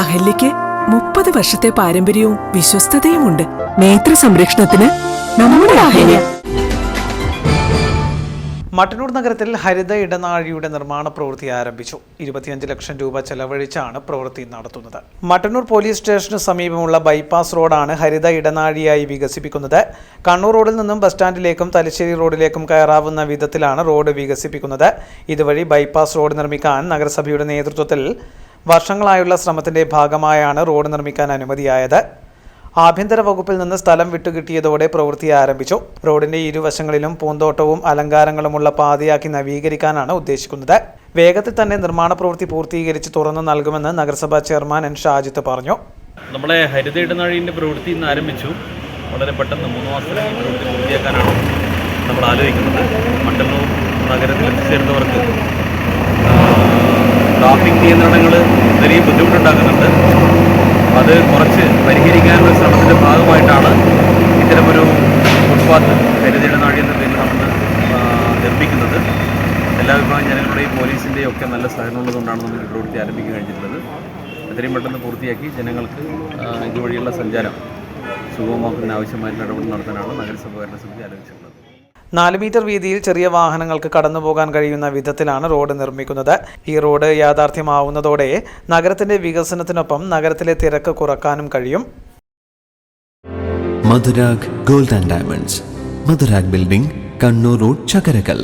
അഹല്യയ്ക്ക് മുപ്പത് വർഷത്തെ പാരമ്പര്യവും വിശ്വസ്തതയുമുണ്ട്. നേത്ര സംരക്ഷണത്തിന് നമ്മുടെ അഹല്യ. മട്ടന്നൂർ നഗരത്തിൽ ഹരിത ഇടനാഴിയുടെ നിർമ്മാണ പ്രവൃത്തി ആരംഭിച്ചു. ഇരുപത്തിയഞ്ച് ലക്ഷം രൂപ ചെലവഴിച്ചാണ് പ്രവൃത്തി നടത്തുന്നത്. മട്ടന്നൂർ പോലീസ് സ്റ്റേഷന് സമീപമുള്ള ബൈപ്പാസ് റോഡാണ് ഹരിത ഇടനാഴിയായി വികസിപ്പിക്കുന്നത്. കണ്ണൂർ റോഡിൽ നിന്നും ബസ് സ്റ്റാൻഡിലേക്കും തലശ്ശേരി റോഡിലേക്കും കയറാവുന്ന വിധത്തിലാണ് റോഡ് വികസിപ്പിക്കുന്നത്. ഇതുവഴി ബൈപ്പാസ് റോഡ് നിർമ്മിക്കാൻ നഗരസഭയുടെ നേതൃത്വത്തിൽ വർഷങ്ങളായുള്ള ശ്രമത്തിന്റെ ഭാഗമായാണ് റോഡ് നിർമ്മിക്കാൻ അനുമതിയായത്. ആഭ്യന്തര വകുപ്പിൽ നിന്ന് സ്ഥലം വിട്ടുകിട്ടിയതോടെ പ്രവൃത്തി ആരംഭിച്ചു. റോഡിന്റെ ഇരുവശങ്ങളിലും പൂന്തോട്ടവും അലങ്കാരങ്ങളുമുള്ള പാതയാക്കി നവീകരിക്കാനാണ് ഉദ്ദേശിക്കുന്നത്. വേഗത്തിൽ തന്നെ നിർമ്മാണ പ്രവൃത്തി പൂർത്തീകരിച്ച് തുറന്നു നൽകുമെന്ന് നഗരസഭാ ചെയർമാൻ എൻ ഷാജിത്ത് പറഞ്ഞു. നമ്മളെ ഹരിത ഇടനാഴിന്റെ പ്രവൃത്തി ഇന്ന് ആരംഭിച്ചു. വളരെ പെട്ടെന്ന് മൂന്ന് മാസത്തിനകം പ്രവൃത്തി പൂർത്തിയാക്കാനാണ് നമ്മൾ ആലോചിക്കുന്നത്. മട്ടന്നൂർ നഗരത്തിൽ ട്രാഫിക് നിയന്ത്രണങ്ങൾ വലിയ ബുദ്ധിമുട്ടുണ്ടാക്കുന്നുണ്ട്. അത് കുറച്ച് പരിഹരിക്കാനുള്ള ശ്രമത്തിന്റെ ഭാഗമായിട്ടാണ് ഇത്തരമൊരു ഫുട്പാത്ത് കരുതിയുടെ ഇടനാഴി എന്ന പേരിൽ നമ്മൾ നിർമ്മിക്കുന്നത്. എല്ലാ വിഭാഗം ജനങ്ങളുടെയും പോലീസിന്റെയും ഒക്കെ നല്ല സഹകരണമുള്ളതുകൊണ്ടാണ് നമ്മൾ ഈ പ്രവൃത്തി ആരംഭിക്കാൻ കഴിഞ്ഞിട്ടുള്ളത് എത്രയും പെട്ടെന്ന് പൂർത്തിയാക്കി ജനങ്ങൾക്ക് ഇതുവഴിയുള്ള സഞ്ചാരം സുഗമമാക്കുന്ന ആവശ്യമായിട്ടുള്ള ഇടപെടൽ നടത്താനാണ് നഗരസഭ ഭരണസമിതി ആലോചിച്ചിട്ടുള്ളത്. നാല് മീറ്റർ വീതിയിൽ ചെറിയ വാഹനങ്ങൾക്ക് കടന്നു പോകാൻ കഴിയുന്ന വിധത്തിലാണ് റോഡ് നിർമ്മിക്കുന്നത്. ഈ റോഡ് യാഥാർത്ഥ്യമാവുന്നതോടെ നഗരത്തിന്റെ വികസനത്തിനൊപ്പം നഗരത്തിലെ തിരക്ക് കുറക്കാനും കഴിയും. Madhurag gold and diamonds. Madhurag building Kannur road Chakkarakkal.